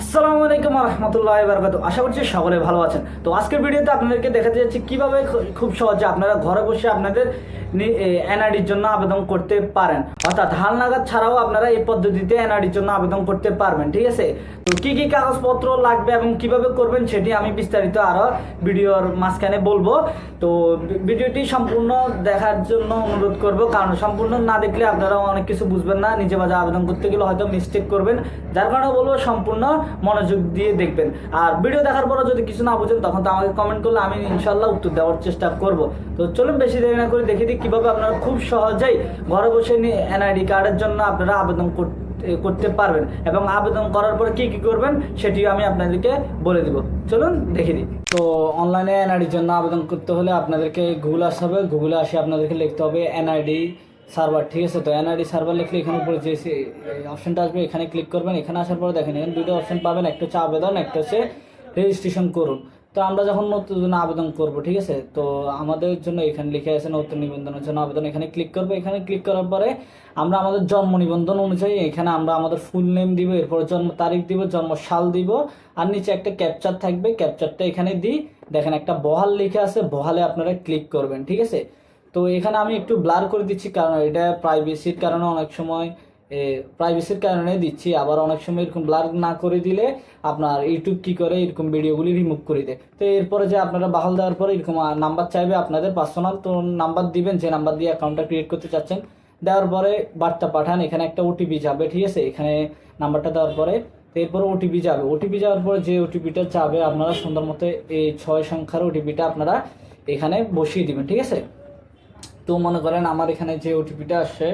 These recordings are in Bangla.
আসসালামু আলাইকুম রহমতুল্লাহ বারকাত আশা করছি সকলে ভালো আছেন। তো আজকের ভিডিওতে আপনাদেরকে দেখাতে যাচ্ছি কীভাবে খুব সহজে আপনারা ঘরে বসে আপনাদের এনআরডির জন্য আবেদন করতে পারেন। অর্থাৎ হালনাগাদ ছাড়াও আপনারা এই পদ্ধতিতে এনআরডির জন্য আবেদন করতে পারবেন, ঠিক আছে? কি কি কাগজপত্র লাগবে এবং কীভাবে করবেন সেটি আমি বিস্তারিত আরও ভিডিওর মাঝখানে বলব। তো ভিডিওটি সম্পূর্ণ দেখার জন্য অনুরোধ করব, কারণ সম্পূর্ণ না দেখলে আপনারা অনেক কিছু বুঝবেন না। নিজে বাজে আবেদন করতে গেলে হয়তো মিস্টেক করবেন। যার কারণে বলব, সম্পূর্ণ মনোযোগ দিয়ে দেখবেন। আর ভিডিও দেখার পরে যদি কিছু না বুঝেন, তখন তো আমাকে কমেন্ট করলে আমি ইনশাল্লাহ উত্তর দেওয়ার চেষ্টা করব। তো চলুন বেশি দেরি না করে দেখে দিই কীভাবে আপনারা খুব সহজেই ঘরে বসে এনআইডি কার্ডের জন্য আপনারা আবেদন করতে করতে পারবেন এবং আবেদন করার পরে কি কি করবেন সেটিও আমি আপনাদেরকে বলে দিব। চলুন দেখে দিই। তো অনলাইনে এনআইডির জন্য আবেদন করতে হলে আপনাদেরকে গুগল আসতে হবে। গুগলে আসে আপনাদেরকে লিখতে হবে এনআইডি সার্ভার ঠিক আছে? তো এনআইডি সার্ভার লিখলে এখানে উপরে যে অপশনটা আসবে, এখানে ক্লিক করবেন। এখানে আসার পরে দেখেন এখানে দুটো অপশন পাবেন। একটা হচ্ছে আবেদন, একটা হচ্ছে রেজিস্ট্রেশন করুন। তো আমরা যখন নতুন আবেদন করব, ঠিক আছে? তো আমাদের জন্য এখানে লিখে আছে নতুন নিবন্ধনের জন্য আবেদন। এখানে ক্লিক করব। এখানে ক্লিক করার পরে আমরা আমাদের জন্ম নিবন্ধন অনুযায়ী এখানে আমরা আমাদের ফুল নেম দিব, এরপরে জন্ম তারিখ দিব, জন্ম সাল দিব, আর নিচে একটা ক্যাপচার থাকবে। ক্যাপচারটা এখানে দিই। দেখেন একটা বহাল লিখে আছে, বহালে আপনারা ক্লিক করবেন, ঠিক আছে? তো এখানে আমি একটু ব্লার করে দিচ্ছি, কারণ এটা প্রাইভেসির কারণে অনেক সময় প্রাইভেসির কারণে দিচ্ছি। আবার অনেক সময় এরকম ব্লার না করে দিলে আপনার ইউটিউব কি করে? এরকম ভিডিওগুলি রিমুভ করে দেয়। তো এরপরে যে আপনারা বাহাল দেওয়ার পরে এরকম নাম্বার চাইবে আপনাদের পার্সোনাল তো নাম্বার দিবেন। যে নাম্বার দিয়ে অ্যাকাউন্টটা ক্রিয়েট করতে চাচ্ছেন। দেওয়ার পরে বার্তা পাঠান। এখানে একটা ওটিপি যাবে, ঠিক আছে? এখানে নাম্বারটা দেওয়ার পরে এরপরে ওটিপি যাবে। ওটিপি যাওয়ার পরে যে ওটিপিটা যাবে, আপনারা সুন্দর মতো এই ছয় সংখ্যার ওটিপিটা আপনারা এখানে বসিয়ে দিবেন, ঠিক আছে? তো মনে করেন আমার এখানে যে ওটিপিটা আসছে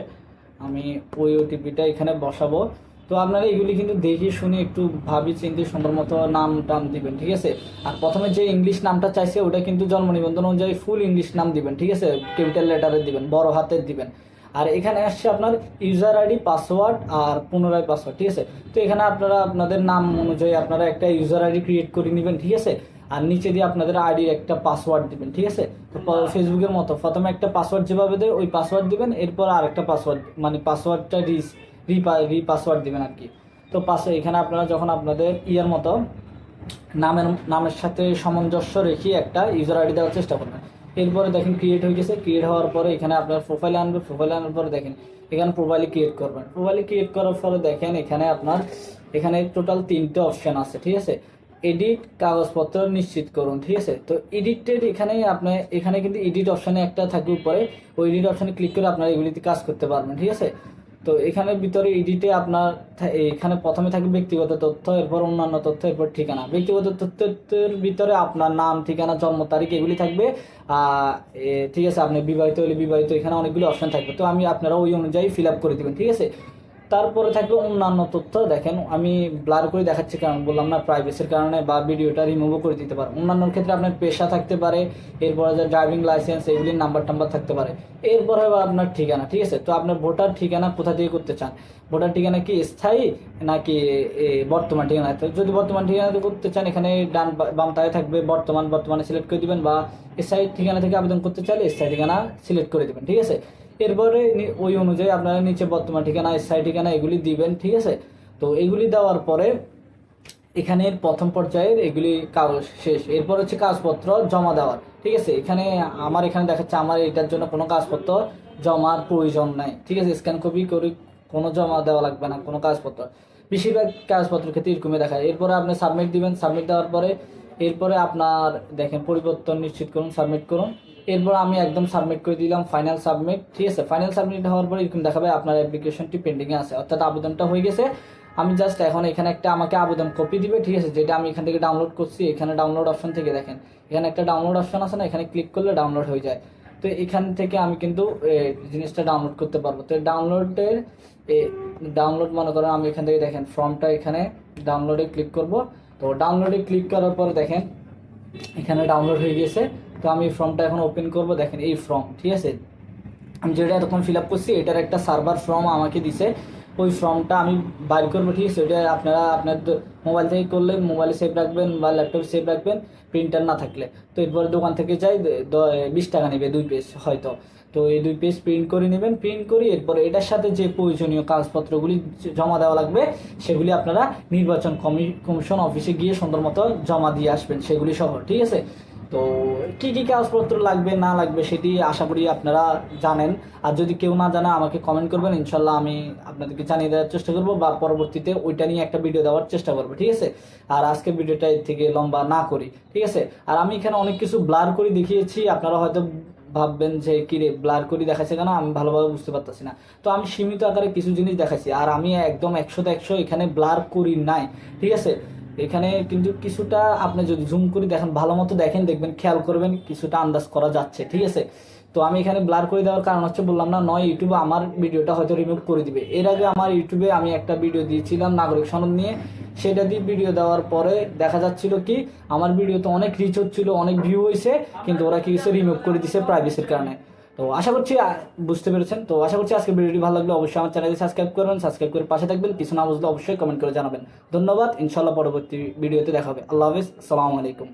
আমি ওই ওটিপিটা এখানে বসাবো। তো আপনারা এগুলি কিন্তু দেখে শুনে একটু ভাবি চিন্তে সুন্দর মতো নাম টাম দিবেন, ঠিক আছে? আর প্রথমে যে ইংলিশ নামটা চাইছে, ওটা কিন্তু জন্ম নিবন্ধন অনুযায়ী ফুল ইংলিশ নাম দিবেন, ঠিক আছে? ক্যাপিটাল লেটারে দিবেন, বড় হাতের দিবেন। আর এখানে আসছে আপনার ইউজার আইডি পাসওয়ার্ড আর পুনরায় পাসওয়ার্ড ঠিক আছে? তো এখানে আপনারা আপনাদের নাম অনুযায়ী আপনারা একটা ইউজার আইডি ক্রিয়েট করে নেবেন, ঠিক আছে? আর নিচে দিয়ে আপনাদের আইডির একটা পাসওয়ার্ড দিবেন ঠিক আছে? তো ফেসবুকের মতো। প্রথমে একটা পাসওয়ার্ড যেভাবে দেয় ওই পাসওয়ার্ড দিবেন এরপর আর একটা পাসওয়ার্ড মানে পাসওয়ার্ডটা রি রি পাসওয়ার্ড দিবেন আর কি। তো পাস এখানে আপনারা যখন আপনাদের ইয়ার মতো নামের নামের সাথে সামঞ্জস্য রেখে একটা ইউজার আইডি দেওয়ার চেষ্টা করবেন। এরপরে দেখেন ক্রিয়েট হয়ে গেছে। ক্রিয়েট হওয়ার পরে এখানে আপনার প্রোফাইলে আনবে। প্রোফাইলে আনার পরে দেখেন এখানে প্রোফাইলে ক্রিয়েট করবেন। প্রোফাইলে ক্রিয়েট করার পরে দেখেন এখানে আপনার এখানে টোটাল তিনটে অপশন আছে ঠিক আছে? এডিট কাগজপত্র নিশ্চিত করুন, ঠিক আছে? তো এডিটের এখানে আপনি, এখানে কিন্তু এডিট অপশানে একটা থাকবে উপরে, ওই এডিট অপশানে ক্লিক করে আপনারা এগুলিতে কাজ করতে পারবেন, ঠিক আছে? তো এখানের ভিতরে এডিটে আপনার এখানে প্রথমে থাকবে ব্যক্তিগত তথ্য, এরপর অন্যান্য তথ্য, এরপর ঠিকানা। ব্যক্তিগত তথ্যের ভিতরে আপনার নাম, ঠিকানা, জন্ম তারিখ এগুলি থাকবে। ঠিক আছে, আপনি বিবাহিত হলে বিবাহিত, এখানে অনেকগুলি অপশন থাকবে। তো আমি আপনারা ওই অনুযায়ী ফিল আপ করে দেবেন, ঠিক আছে? তারপরে থাকবে অন্যান্য তথ্য। দেখেন, আমি ব্লার করে দেখাচ্ছি কারণ বললাম না প্রাইভেসির কারণে বা ভিডিওটা রিমুভও করে দিতে পারে। অন্যান্য ক্ষেত্রে আপনার পেশা থাকতে পারে, এরপরে যে ড্রাইভিং লাইসেন্স এগুলির নাম্বার টাম্বার থাকতে পারে। এরপরে হবে আপনার ঠিকানা, ঠিক আছে? তো আপনার ভোটার ঠিকানা কোথা দিয়ে করতে চান? ভোটার ঠিকানা কি স্থায়ী নাকি বর্তমান ঠিকানা? যদি বর্তমান ঠিকানাতে করতে চান, এখানে ডান বাম তায়ে থাকবে বর্তমান, বর্তমানে সিলেক্ট করে দিবেন বা স্থায়ী ঠিকানা থেকে আবেদন করতে চাইলে স্থায়ী ঠিকানা সিলেক্ট করে দিবেন, ঠিক আছে? এরপরে ওই অনুযায়ী আপনারা নিচে বর্তমান ঠিকানা, স্থায়ী ঠিকানা এগুলি দিবেন, ঠিক আছে? তো এগুলি দেওয়ার পরে এখানের প্রথম পর্যায়ের এগুলি কাগজ শেষ। এরপর হচ্ছে কাগজপত্র জমা দেওয়ার, ঠিক আছে? এখানে আমার এখানে দেখাচ্ছে আমার এটার জন্য কোনো কাগজপত্র জমার প্রয়োজন নাই, ঠিক আছে? স্ক্যান কপি করে কোনো জমা দেওয়া লাগবে না, কোনো কাগজপত্র। বেশিরভাগ কাগজপত্রের ক্ষেত্রে এরকমই দেখায়। এরপরে আপনি সাবমিট দিবেন সাবমিট দেওয়ার পরে এরপরে আপনার দেখেন পরিবর্তন নিশ্চিত করুন সাবমিট করুন। এরপর আমি একদম সাবমিট করে দিলাম ফাইনাল সাবমিট ঠিক আছে? ফাইনাল সাবমিট হওয়ার পরে এরকম দেখাবে আপনার অ্যাপ্লিকেশনটি পেন্ডিংয়ে আছে, অর্থাৎ আবেদনটা হয়ে গেছে। আমি জাস্ট এখন এখানে একটা আমাকে আবেদন কপি দিবে, ঠিক আছে? যেটা আমি এখান থেকে ডাউনলোড করছি, এখানে ডাউনলোড অপশন থেকে দেখেন। এখানে একটা ডাউনলোড অপশন আছে না, এখানে ক্লিক করলে ডাউনলোড হয়ে যায়। তো এখান থেকে আমি কিন্তু জিনিসটা ডাউনলোড করতে পারব। তো ডাউনলোডের ডাউনলোড মনে করেন আমি এখান থেকে দেখেন ফর্মটা এখানে ডাউনলোডে ক্লিক করব। তো ডাউনলোডে ক্লিক করার পর দেখেন, এখানে ডাউনলোড হয়ে গেছে। তো আমি এই ফর্মটা এখন ওপেন করব। দেখেন এই ফর্ম ঠিক আছে? আমি যেটা এতক্ষণ ফিল আপ করছি, এটার একটা সার্ভার ফর্ম আমাকে দিছে। ওই ফর্মটা আমি বাইর করব, ঠিক আছে? ওইটা আপনারা আপনার মোবাইল থেকে করলে মোবাইলে সেভ রাখবেন বা ল্যাপটপে সেভ রাখবেন প্রিন্টার না থাকলে। তো এরপরে দোকান থেকে যাই বিশ টাকা নেবে দুই পেজ হয়তো। তো এই দুই পেজ প্রিন্ট করে নেবেন প্রিন্ট করে এরপরে এটার সাথে যে প্রয়োজনীয় কাগজপত্রগুলি জমা দেওয়া লাগবে, সেগুলি আপনারা নির্বাচন কমি- কমিশন অফিসে গিয়ে সুন্দর মতো জমা দিয়ে আসবেন, সেগুলি সহ, ঠিক আছে? তো কি কি কাগজপত্র লাগবে, না লাগবে সেটি আশা করি আপনারা জানেন। আর যদি কেউ না জানে, আমাকে কমেন্ট করবেন, ইনশাল্লাহ আমি আপনাদেরকে জানিয়ে দেওয়ার চেষ্টা করব বা পরবর্তীতে ওইটা নিয়ে একটা ভিডিও দেওয়ার চেষ্টা করব, ঠিক আছে? আর আজকে ভিডিওটা এর থেকে লম্বা না করি, ঠিক আছে? আর আমি এখানে অনেক কিছু ব্লার করে দেখিয়েছি, আপনারা হয়তো ভাববেন যে কি রে ব্লার করে দেখাচ্ছে কেন? আমি ভালোভাবে বুঝতে পারতেছি না। তো আমি সীমিত আকারে কিছু জিনিস দেখাচ্ছি আর আমি একদম একশোতে একশো এখানে ব্লার করি নাই, ঠিক আছে? এখানে কিন্তু কিছুটা আপনি যদি জুম করে দেখেন, ভালো মতো দেখেন, দেখবেন খেয়াল করবেন কিছুটা আন্দাজ করা যাচ্ছে, ঠিক আছে? তো আমি এখানে ব্লার করে দেওয়ার কারণ হচ্ছে বললাম না, নয় ইউটিউবে আমার ভিডিওটা হয়তো রিমুভ করে দিবে। এর আগে আমার ইউটিউবে আমি একটা ভিডিও দিয়েছিলাম নাগরিক সনদ নিয়ে। সেটা দিয়ে ভিডিও দেওয়ার পরে দেখা যাচ্ছিল কি, আমার ভিডিওতে অনেক রিচ হচ্ছিল, অনেক ভিউ হয়েছে, কিন্তু ওরা কি কিছু রিমুভ করে দিছে প্রাইভেসির কারণে। তো আশা করছি বুঝতে পেরেছেন। তো আশা করছি আজকে ভিডিওটি ভালো লাগলে। অবশ্যই আমার চ্যানেলটি সাবস্ক্রাইব করবেন, সাবস্ক্রাইব করে পাশে থাকবেন। কিছু না বুঝলে অবশ্যই কমেন্ট করে জানাবেন। ধন্যবাদ। ইনশাল্লাহ পরবর্তী ভিডিওতে দেখা হবে। আল্লাহ হাফিজ। আসসালামু আলাইকুম।